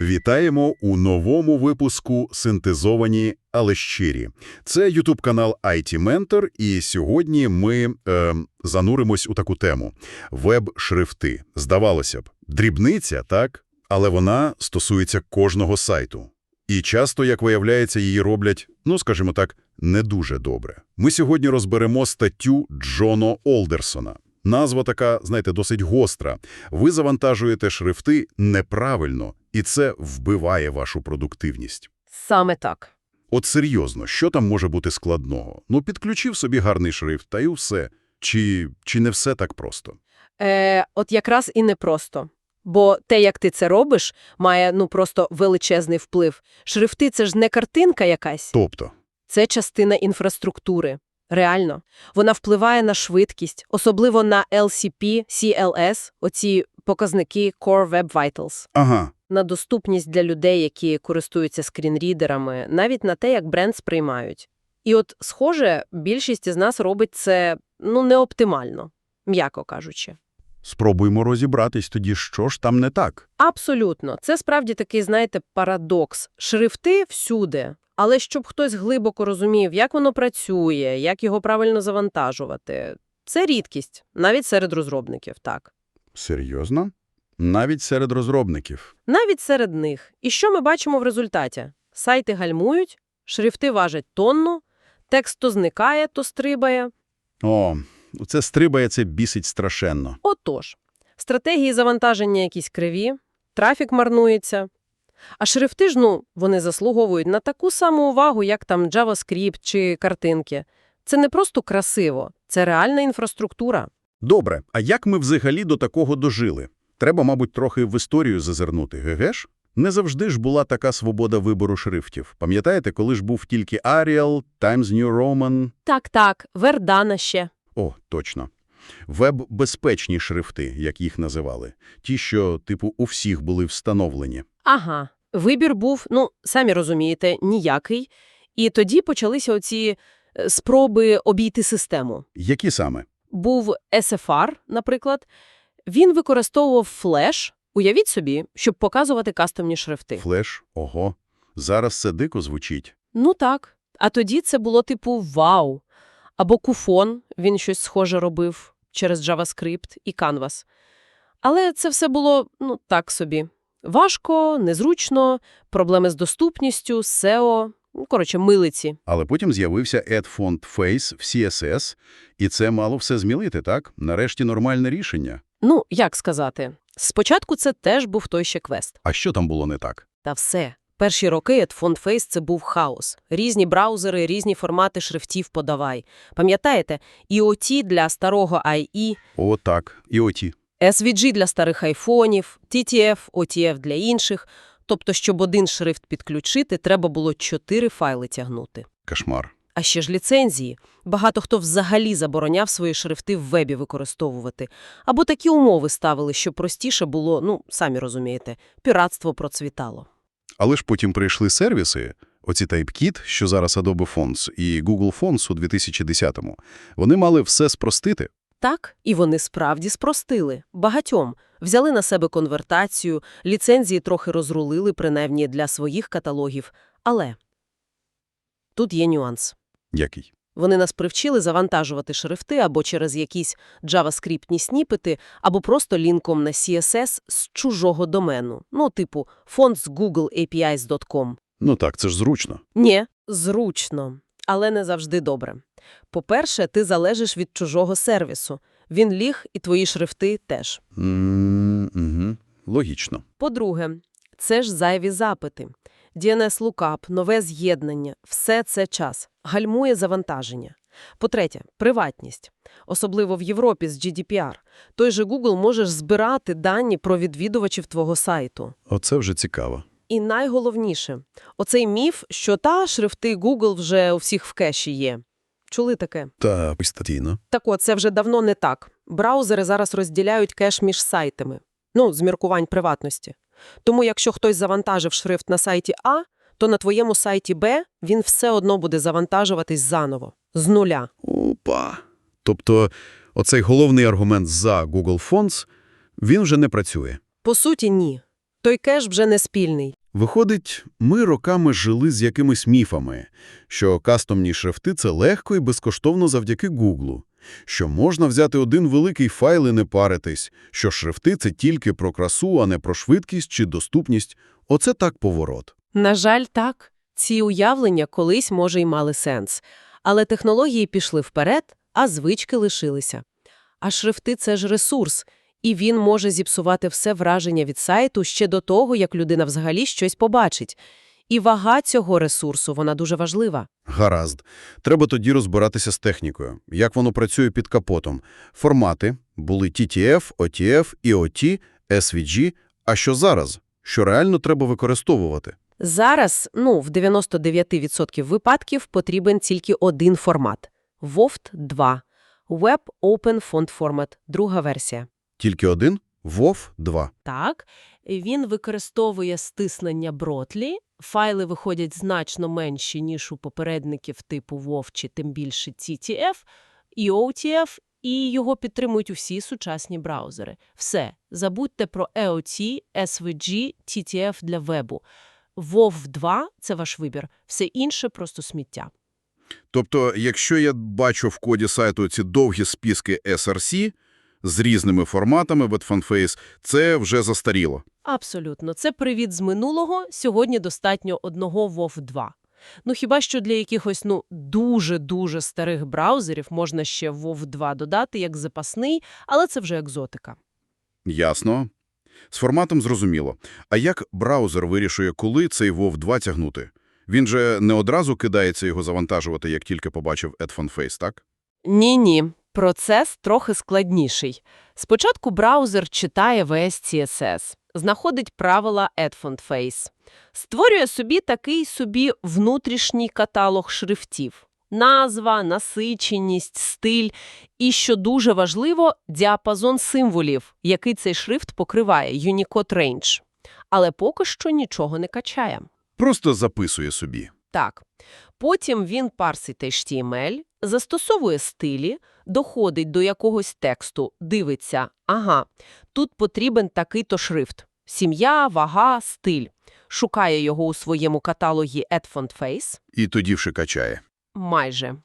Вітаємо у новому випуску «Синтезовані, але щирі». Це ютуб-канал IT Mentor, і сьогодні ми е, зануримось у таку тему – веб-шрифти. Здавалося б, дрібниця, так? Але вона стосується кожного сайту. І часто, як виявляється, її роблять, ну, скажімо так, не дуже добре. Ми сьогодні розберемо статтю Джоно Олдерсона. Назва така, знаєте, досить гостра. Ви завантажуєте шрифти неправильно, і це вбиває вашу продуктивність. Саме так. От серйозно, що там може бути складного? Ну, підключив собі гарний шрифт, та й все. Чи, чи не все так просто? Е, от якраз і непросто. Бо те, як ти це робиш, має ну просто величезний вплив. Шрифти – це ж не картинка якась. Тобто, Це частина інфраструктури. Реально. Вона впливає на швидкість, особливо на LCP, CLS, оці показники Core Web Vitals, ага, на доступність для людей, які користуються скрінрідерами, навіть на те, як бренд сприймають. І от, схоже, більшість із нас робить це, ну, не оптимально, м'яко кажучи. спробуємо розібратись тоді, що ж там не так. Абсолютно. Це справді такий, знаєте, парадокс. Шрифти всюди, але щоб хтось глибоко розумів, як воно працює, як його правильно завантажувати. Це рідкість, навіть серед розробників, так. Серйозно? Навіть серед розробників. Навіть серед них. І що ми бачимо в результаті? Сайти гальмують, шрифти важать тонну, текст то зникає, то стрибає. О, це стрибає, це бісить страшенно. Отож, стратегії завантаження якісь криві, трафік марнується. А шрифти ж, ну, вони заслуговують на таку саму увагу, як там JavaScript чи картинки. Це не просто красиво, це реальна інфраструктура. Добре, а як ми взагалі до такого дожили? Треба, мабуть, трохи в історію зазирнути, геге ж? Не завжди ж була така свобода вибору шрифтів. Пам'ятаєте, коли ж був тільки Arial, Times New Roman? Так-так, Вердана ще. О, точно. Веб-безпечні шрифти, як їх називали. Ті, що, типу, у всіх були встановлені. Ага. Вибір був, ну, самі розумієте, ніякий. І тоді почалися оці е, спроби обійти систему. Які саме? був SFR, наприклад, він використовував флеш, уявіть собі, щоб показувати кастомні шрифти. Флеш? Ого. Зараз це дико звучить. Ну так. А тоді це було типу вау. Або куфон, він щось схоже робив через JavaScript і Canvas. Але це все було, ну, так собі. Важко, незручно, проблеми з доступністю, SEO, ну, коротше, милиці. Але потім з'явився Add Font Face в CSS, і це мало все змілити, так? Нарешті нормальне рішення. Ну, як сказати, спочатку це теж був той ще квест. А що там було не так? Та все. Перші роки at FontFace – це був хаос. Різні браузери, різні формати шрифтів подавай. Пам'ятаєте? EOT для старого IE, О, так. Оті. SVG для старих айфонів, TTF, OTF для інших. Тобто, щоб один шрифт підключити, треба було чотири файли тягнути. Кошмар. А ще ж ліцензії. Багато хто взагалі забороняв свої шрифти в вебі використовувати. Або такі умови ставили, щоб простіше було, ну, самі розумієте, піратство процвітало. Але ж потім прийшли сервіси, оці TypeKit, що зараз Adobe Fonts, і Google Fonts у 2010-му. Вони мали все спростити. Так, і вони справді спростили. Багатьом. Взяли на себе конвертацію, ліцензії трохи розрулили, принаймні для своїх каталогів. Але тут є нюанс. Який? Вони нас привчили завантажувати шрифти або через якісь джаваскриптні сніпети, або просто лінком на CSS з чужого домену. Ну, типу, фонд з googleapis.com. Ну так, це ж зручно. Ні, зручно, але не завжди добре. По-перше, ти залежиш від чужого сервісу. Він ліг, і твої шрифти теж. угу. Логічно. По-друге, це ж зайві запити. DNS Lookup, нове з'єднання – все це час. Гальмує завантаження. По-третє, приватність. Особливо в Європі з GDPR. Той же Google можеш збирати дані про відвідувачів твого сайту. Оце вже цікаво. І найголовніше – оцей міф, що та шрифти Google вже у всіх в кеші є. Чули таке? Та постійно. Так от, це вже давно не так. Браузери зараз розділяють кеш між сайтами. Ну, з міркувань приватності. Тому якщо хтось завантажив шрифт на сайті А, то на твоєму сайті Б він все одно буде завантажуватись заново. З нуля. Опа. Тобто, оцей головний аргумент за Google Fonts, він вже не працює. По суті, ні. той кеш вже не спільний. Виходить, ми роками жили з якимись міфами, що кастомні шрифти – це легко і безкоштовно завдяки Гуглу, що можна взяти один великий файл і не паритись, що шрифти – це тільки про красу, а не про швидкість чи доступність. Оце так поворот. На жаль, так. Ці уявлення колись, може, й мали сенс. Але технології пішли вперед, а звички лишилися. А шрифти – це ж ресурс, і він може зіпсувати все враження від сайту ще до того, як людина взагалі щось побачить. І вага цього ресурсу, вона дуже важлива. Гаразд. Треба тоді розбиратися з технікою. Як воно працює під капотом. Формати були TTF, OTF, IoT, SVG. А що зараз? Що реально треба використовувати? Зараз, ну, в 99% випадків потрібен тільки один формат – WOFT 2 – Web Open Font Format, друга версія. Тільки один? WOV 2. Так, він використовує стиснення Бротлі. Файли виходять значно менші, ніж у попередників типу WOV чи тим більше TTF і OTF, і його підтримують усі сучасні браузери. Все, забудьте про EOT, SVG, TTF для вебу. WOV 2 – це ваш вибір, все інше – просто сміття. Тобто, якщо я бачу в коді сайту ці довгі списки SRC з різними форматами WebFunface, це вже застаріло. Абсолютно. Це привід з минулого. Сьогодні достатньо одного WoW 2. Ну, хіба що для якихось, ну, дуже-дуже старих браузерів можна ще WoW 2 додати як запасний, але це вже екзотика. Ясно. З форматом зрозуміло. А як браузер вирішує, коли цей WoW 2 тягнути? Він же не одразу кидається його завантажувати, як тільки побачив AdFunFace, так? Ні-ні, процес трохи складніший. Спочатку браузер читає весь CSS, знаходить правила AdFontFace, створює собі такий собі внутрішній каталог шрифтів. Назва, насиченість, стиль і, що дуже важливо, діапазон символів, який цей шрифт покриває, Unicode Range. Але поки що нічого не качає. Просто записує собі. Так. Потім він парсить HTML, застосовує стилі, доходить до якогось тексту, дивиться, ага, тут потрібен такий-то шрифт. Сім'я, вага, стиль. Шукає його у своєму каталогі AdFontFace. І тоді вже качає. Майже.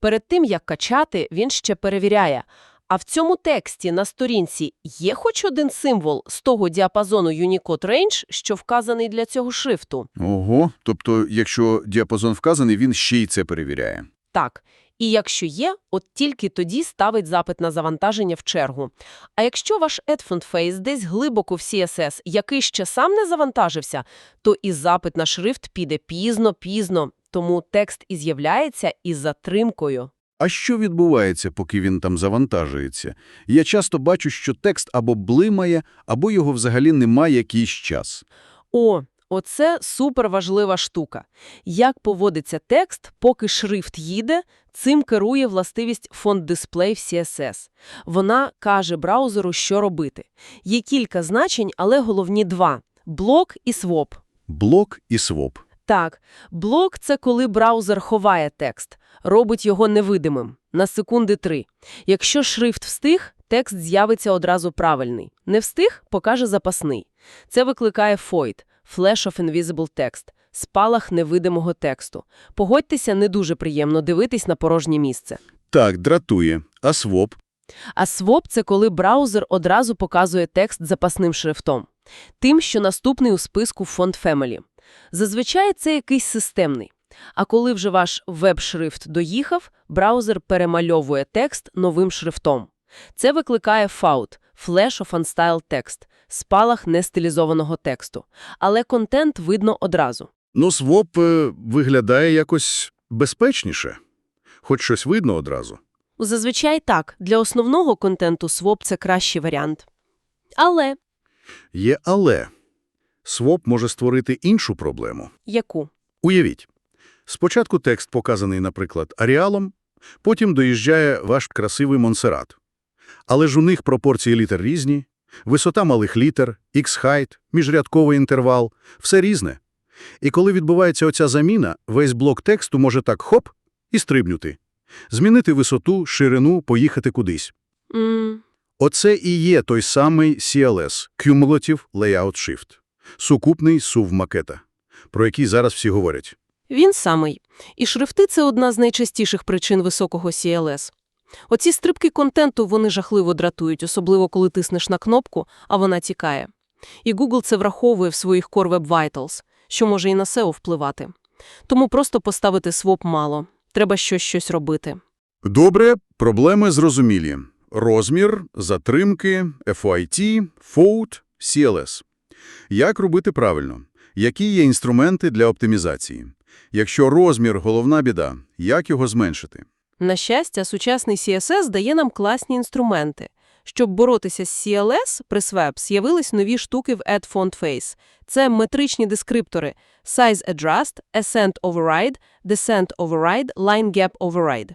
Перед тим, як качати, він ще перевіряє. А в цьому тексті на сторінці є хоч один символ з того діапазону Unicode Range, що вказаний для цього шрифту? Ого, тобто, якщо діапазон вказаний, він ще й це перевіряє. Так. І якщо є, от тільки тоді ставить запит на завантаження в чергу. А якщо ваш AdFontFace десь глибоко в CSS, який ще сам не завантажився, то і запит на шрифт піде пізно-пізно, тому текст і з'являється із затримкою. А що відбувається, поки він там завантажується? Я часто бачу, що текст або блимає, або його взагалі немає якийсь час. О, оце суперважлива штука. Як поводиться текст, поки шрифт їде, цим керує властивість Font Display в CSS. Вона каже браузеру, що робити. Є кілька значень, але головні два – блок і своп. Блок і своп. Так, блок – це коли браузер ховає текст, робить його невидимим, на секунди три. Якщо шрифт встиг, текст з'явиться одразу правильний. Не встиг – покаже запасний. Це викликає FOID – Flash of Invisible Text – спалах невидимого тексту. Погодьтеся, не дуже приємно дивитись на порожнє місце. Так, дратує. А своп? А swoп – це коли браузер одразу показує текст запасним шрифтом. Тим, що наступний у списку Font Family. Зазвичай це якийсь системний. А коли вже ваш веб-шрифт доїхав, браузер перемальовує текст новим шрифтом. Це викликає FOUT – Flash of Unstyled Text – спалах нестилізованого тексту. Але контент видно одразу. Ну, своп е, виглядає якось безпечніше. Хоч щось видно одразу. Зазвичай так, для основного контенту своп – це кращий варіант. Але Є але. Своп може створити іншу проблему. яку? Уявіть. Спочатку текст показаний, наприклад, аріалом, потім доїжджає ваш красивий Монсерат. Але ж у них пропорції літер різні, висота малих літер, x-height, міжрядковий інтервал – все різне. І коли відбувається оця заміна, весь блок тексту може так хоп і стрибнути. Змінити висоту, ширину, поїхати кудись. М, Оце і є той самий CLS – Cumulative Layout Shift. Сукупний сув макета, про який зараз всі говорять. Він самий. І шрифти – це одна з найчастіших причин високого CLS. Оці стрибки контенту, вони жахливо дратують, особливо коли тиснеш на кнопку, а вона тікає. І Google це враховує в своїх Core Web Vitals, що може і на SEO впливати. Тому просто поставити своп мало. Треба щось щось робити. Добре, проблеми зрозумілі. Розмір, затримки, FOIT, FOUT, CLS. Як робити правильно? Які є інструменти для оптимізації? Якщо розмір – головна біда, як його зменшити? На щастя, сучасний CSS дає нам класні інструменти. Щоб боротися з CLS, при Swaps з'явились нові штуки в Add Font Face. Це метричні дескриптори Size Adjust, Ascent Override, Descent Override, Line Gap Override.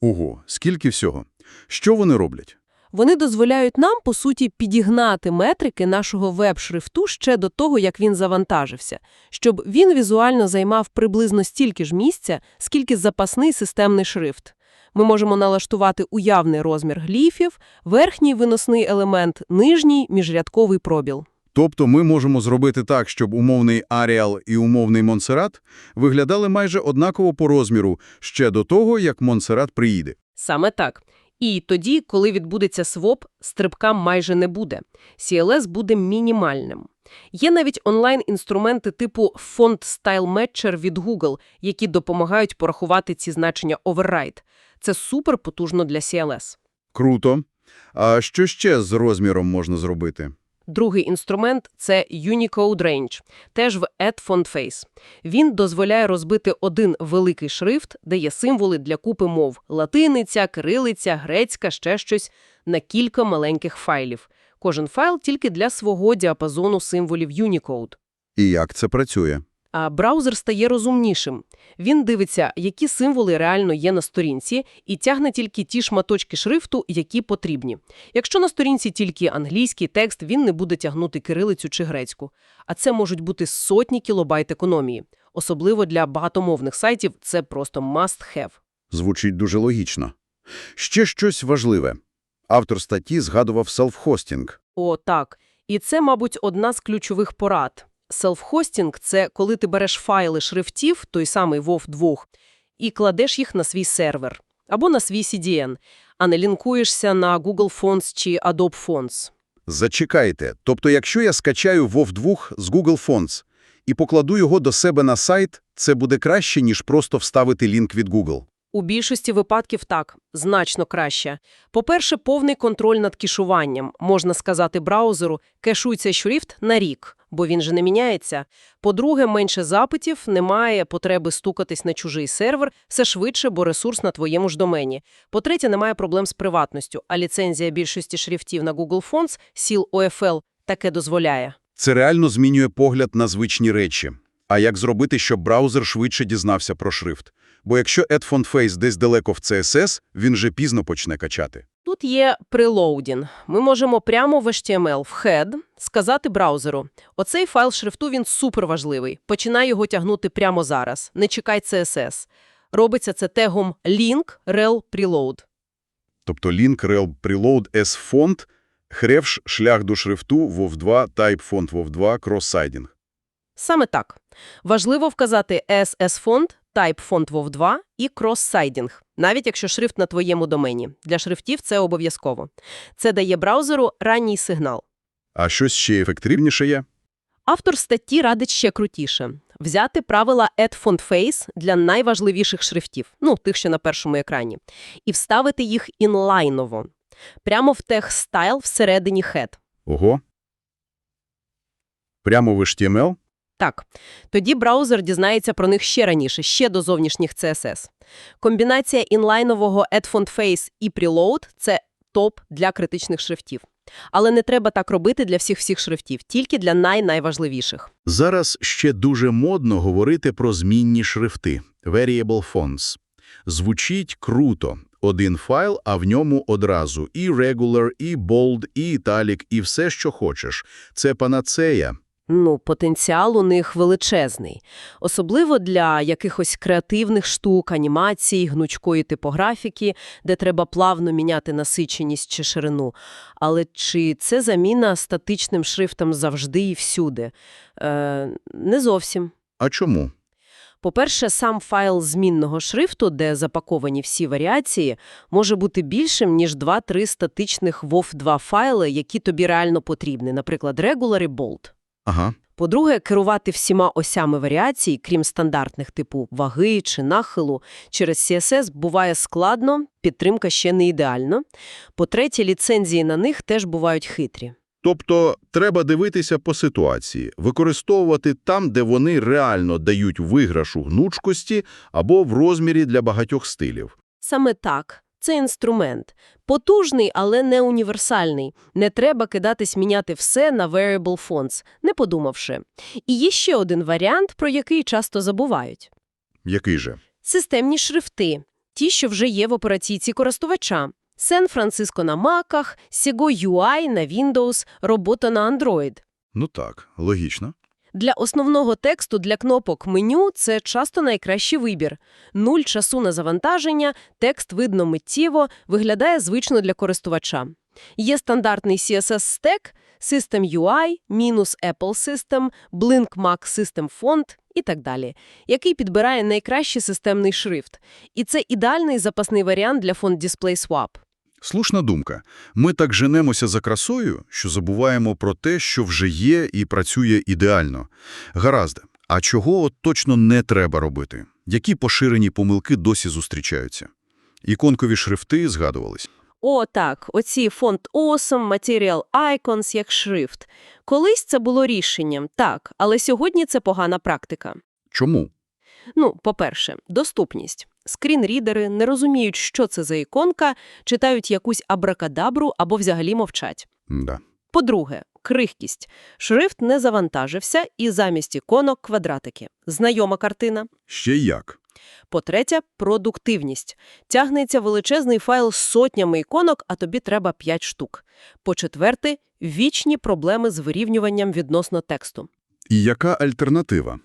Ого, скільки всього. Що вони роблять? Вони дозволяють нам, по суті, підігнати метрики нашого веб-шрифту ще до того, як він завантажився, щоб він візуально займав приблизно стільки ж місця, скільки запасний системний шрифт. Ми можемо налаштувати уявний розмір гліфів, верхній виносний елемент, нижній міжрядковий пробіл. Тобто ми можемо зробити так, щоб умовний Arial і умовний Монсеррат виглядали майже однаково по розміру ще до того, як Монсеррат приїде. Саме так. І тоді, коли відбудеться своп, стрибка майже не буде. CLS буде мінімальним. Є навіть онлайн-інструменти типу Font Style Matcher від Google, які допомагають порахувати ці значення override. Це супер потужно для CLS. Круто. А що ще з розміром можна зробити? Другий інструмент – це Unicode Range, теж в Add Font Face. Він дозволяє розбити один великий шрифт, де є символи для купи мов – латиниця, кирилиця, грецька, ще щось – на кілька маленьких файлів. Кожен файл тільки для свого діапазону символів Unicode. І як це працює? А браузер стає розумнішим. Він дивиться, які символи реально є на сторінці, і тягне тільки ті шматочки шрифту, які потрібні. Якщо на сторінці тільки англійський текст, він не буде тягнути кирилицю чи грецьку. А це можуть бути сотні кілобайт економії. Особливо для багатомовних сайтів це просто must-have. Звучить дуже логічно. Ще щось важливе. Автор статті згадував селф-хостінг. О, так. І це, мабуть, одна з ключових порад. Селф-хостінг – це коли ти береш файли шрифтів, той самий WoW 2, і кладеш їх на свій сервер або на свій CDN, а не лінкуєшся на Google Fonts чи Adobe Fonts. Зачекайте. Тобто, якщо я скачаю WoW 2 з Google Fonts і покладу його до себе на сайт, це буде краще, ніж просто вставити лінк від Google. У більшості випадків так, значно краще. По-перше, повний контроль над кешуванням. Можна сказати браузеру, кешуй шрифт на рік, бо він же не міняється. По-друге, менше запитів, немає потреби стукатись на чужий сервер, все швидше, бо ресурс на твоєму ж домені. По-третє, немає проблем з приватністю, а ліцензія більшості шрифтів на Google Fonts, сіл OFL, таке дозволяє. Це реально змінює погляд на звичні речі. А як зробити, щоб браузер швидше дізнався про шрифт? Бо якщо Add Font Face десь далеко в CSS, він же пізно почне качати. Тут є preloading. Ми можемо прямо в HTML, в head, сказати браузеру. Оцей файл шрифту, він суперважливий. Починай його тягнути прямо зараз. Не чекай CSS. Робиться це тегом link rel preload. Тобто link rel preload s font, хревш шлях до шрифту WoW 2 type font WoW 2 cross-siding. Саме так. Важливо вказати SS-фонд, type фонд WoW 2 і cross-siding, навіть якщо шрифт на твоєму домені. Для шрифтів це обов'язково. Це дає браузеру ранній сигнал. А щось ще ефективніше є? Автор статті радить ще крутіше – взяти правила Add Font Face для найважливіших шрифтів, ну, тих, що на першому екрані, і вставити їх інлайново, прямо в тег всередині head. Ого. Прямо в HTML? Так, тоді браузер дізнається про них ще раніше, ще до зовнішніх CSS. Комбінація інлайнового Add Font Face і Preload – це топ для критичних шрифтів. Але не треба так робити для всіх-всіх шрифтів, тільки для най-найважливіших. Зараз ще дуже модно говорити про змінні шрифти – variable fonts. Звучить круто. Один файл, а в ньому одразу і regular, і bold, і italic, і все, що хочеш. Це панацея. Ну, потенціал у них величезний. Особливо для якихось креативних штук, анімацій, гнучкої типографіки, де треба плавно міняти насиченість чи ширину. Але чи це заміна статичним шрифтам завжди і всюди? Е, не зовсім. А чому? По-перше, сам файл змінного шрифту, де запаковані всі варіації, може бути більшим, ніж 2-3 статичних WOF2 файли, які тобі реально потрібні, наприклад, Regular і Bold. Ага. По-друге, керувати всіма осями варіацій, крім стандартних типу ваги чи нахилу, через CSS буває складно, підтримка ще не ідеальна. По-третє, ліцензії на них теж бувають хитрі. Тобто треба дивитися по ситуації, використовувати там, де вони реально дають виграш у гнучкості або в розмірі для багатьох стилів. Саме так. Це інструмент. Потужний, але не універсальний. Не треба кидатись міняти все на variable fonts, не подумавши. І є ще один варіант, про який часто забувають. Який же? Системні шрифти. Ті, що вже є в операційці користувача. Сан-Франциско на Маках, Sego UI на Windows, робота на Android. Ну так, логічно. Для основного тексту для кнопок меню це часто найкращий вибір. Нуль часу на завантаження, текст видно миттєво, виглядає звично для користувача. Є стандартний CSS-стек, System UI, мінус Apple System, Blink Mac System Font і так далі, який підбирає найкращий системний шрифт. І це ідеальний запасний варіант для фонд Display Swap. Слушна думка. Ми так женемося за красою, що забуваємо про те, що вже є і працює ідеально. Гаразд, а чого от точно не треба робити? Які поширені помилки досі зустрічаються? Іконкові шрифти згадувались. О, так, оці фонд Awesome, Material Icons як шрифт. Колись це було рішенням, так, але сьогодні це погана практика. Чому? Ну, по-перше, доступність. Скрінрідери не розуміють, що це за іконка, читають якусь абракадабру або взагалі мовчать. Да. По-друге, крихкість. Шрифт не завантажився і замість іконок квадратики. Знайома картина. Ще як? По-третє, продуктивність. Тягнеться величезний файл з сотнями іконок, а тобі треба 5 штук. По-четверте, вічні проблеми з вирівнюванням відносно тексту. І яка альтернатива?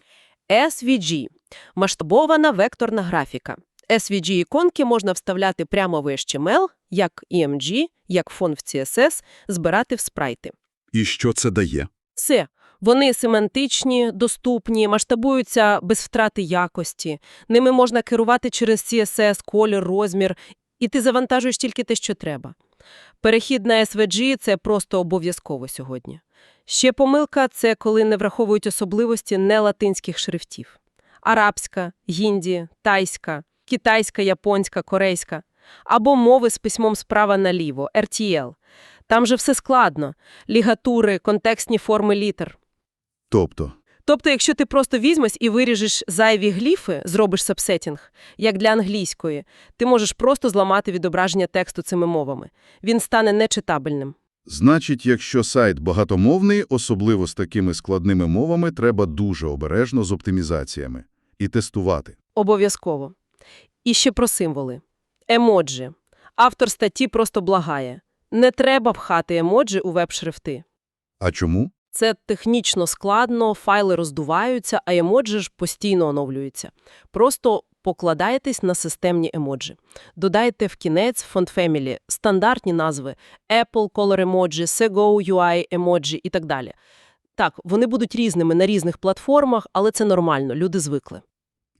SVG – масштабована векторна графіка. SVG-іконки можна вставляти прямо в HTML, як EMG, як фон в CSS, збирати в спрайти. І що це дає? Все. Вони семантичні, доступні, масштабуються без втрати якості. Ними можна керувати через CSS, колір, розмір, і ти завантажуєш тільки те, що треба. Перехід на SVG – це просто обов'язково сьогодні. Ще помилка – це коли не враховують особливості нелатинських шрифтів. Арабська, гінді, тайська, китайська, японська, корейська. Або мови з письмом справа наліво, RTL. Там же все складно. Лігатури, контекстні форми літер. Тобто, Тобто, якщо ти просто візьмеш і виріжеш зайві гліфи, зробиш сабсетінг, як для англійської, ти можеш просто зламати відображення тексту цими мовами. Він стане нечитабельним. значить, якщо сайт багатомовний, особливо з такими складними мовами, треба дуже обережно з оптимізаціями і тестувати. Обов'язково. І ще про символи. Емоджі. Автор статті просто благає. Не треба пхати емоджі у веб-шрифти. А чому? Це технічно складно, файли роздуваються, а емоджі ж постійно оновлюються. Просто покладайтесь на системні емоджі. Додайте в кінець Font Family стандартні назви Apple Color Emoji, Sego UI Emoji і так далі. Так, вони будуть різними на різних платформах, але це нормально, люди звикли.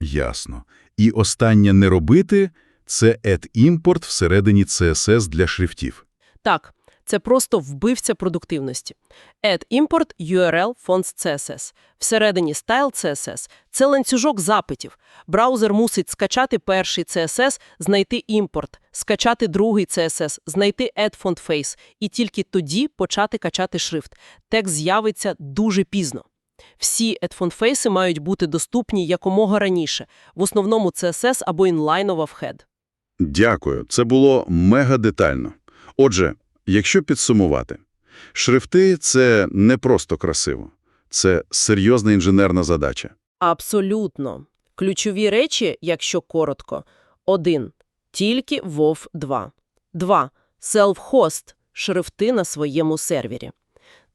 Ясно. І останнє не робити – це add-імпорт всередині CSS для шрифтів. Так, це просто вбивця продуктивності. Import URL fonts CSS. Всередині style CSS. Це ланцюжок запитів. Браузер мусить скачати перший CSS, знайти імпорт, скачати другий CSS, знайти add font face і тільки тоді почати качати шрифт. Текст з'явиться дуже пізно. Всі add-font-фейси мають бути доступні якомога раніше, в основному CSS або інлайнова в head. Дякую. Це було мега детально. Отже, якщо підсумувати, шрифти – це не просто красиво. Це серйозна інженерна задача. Абсолютно. Ключові речі, якщо коротко. 1. Тільки WoW 2. 2. Self-host – шрифти на своєму сервері.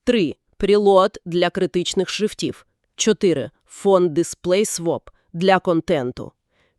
3. Прилот для критичних шрифтів. 4. Фон Display Swap для контенту.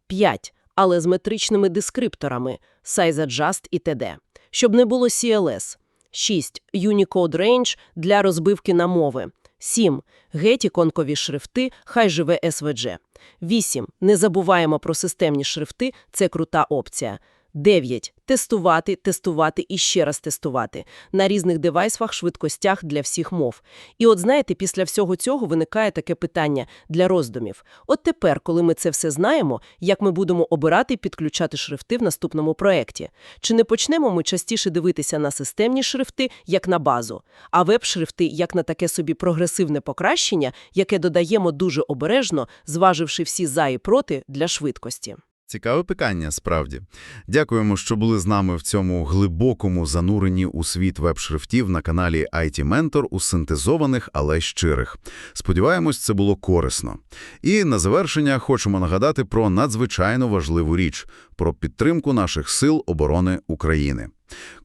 5. Але з метричними дескрипторами Size Adjust і т.д. Щоб не було CLS. 6. Unicode Range для розбивки на мови. 7. Гетіконкові шрифти, хай живе SVG. 8. Не забуваємо про системні шрифти, це крута опція. 9. Тестувати, тестувати і ще раз тестувати. На різних девайсах, швидкостях для всіх мов. І от знаєте, після всього цього виникає таке питання для роздумів. От тепер, коли ми це все знаємо, як ми будемо обирати і підключати шрифти в наступному проєкті? Чи не почнемо ми частіше дивитися на системні шрифти, як на базу, а веб-шрифти як на таке собі прогресивне покращення, яке додаємо дуже обережно, зваживши всі за і проти для швидкості? Цікаве питання, справді. Дякуємо, що були з нами в цьому глибокому зануренні у світ веб-шрифтів на каналі IT Mentor у синтезованих, але щирих. Сподіваємось, це було корисно. І на завершення хочемо нагадати про надзвичайно важливу річ – про підтримку наших сил оборони України.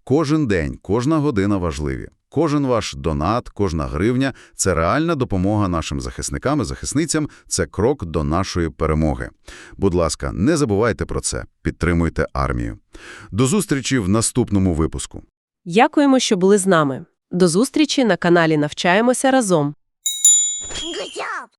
Кожен день, кожна година важливі. Кожен ваш донат, кожна гривня – це реальна допомога нашим захисникам і захисницям, це крок до нашої перемоги. Будь ласка, не забувайте про це, підтримуйте армію. До зустрічі в наступному випуску. Дякуємо, що були з нами. До зустрічі на каналі Навчаємося разом.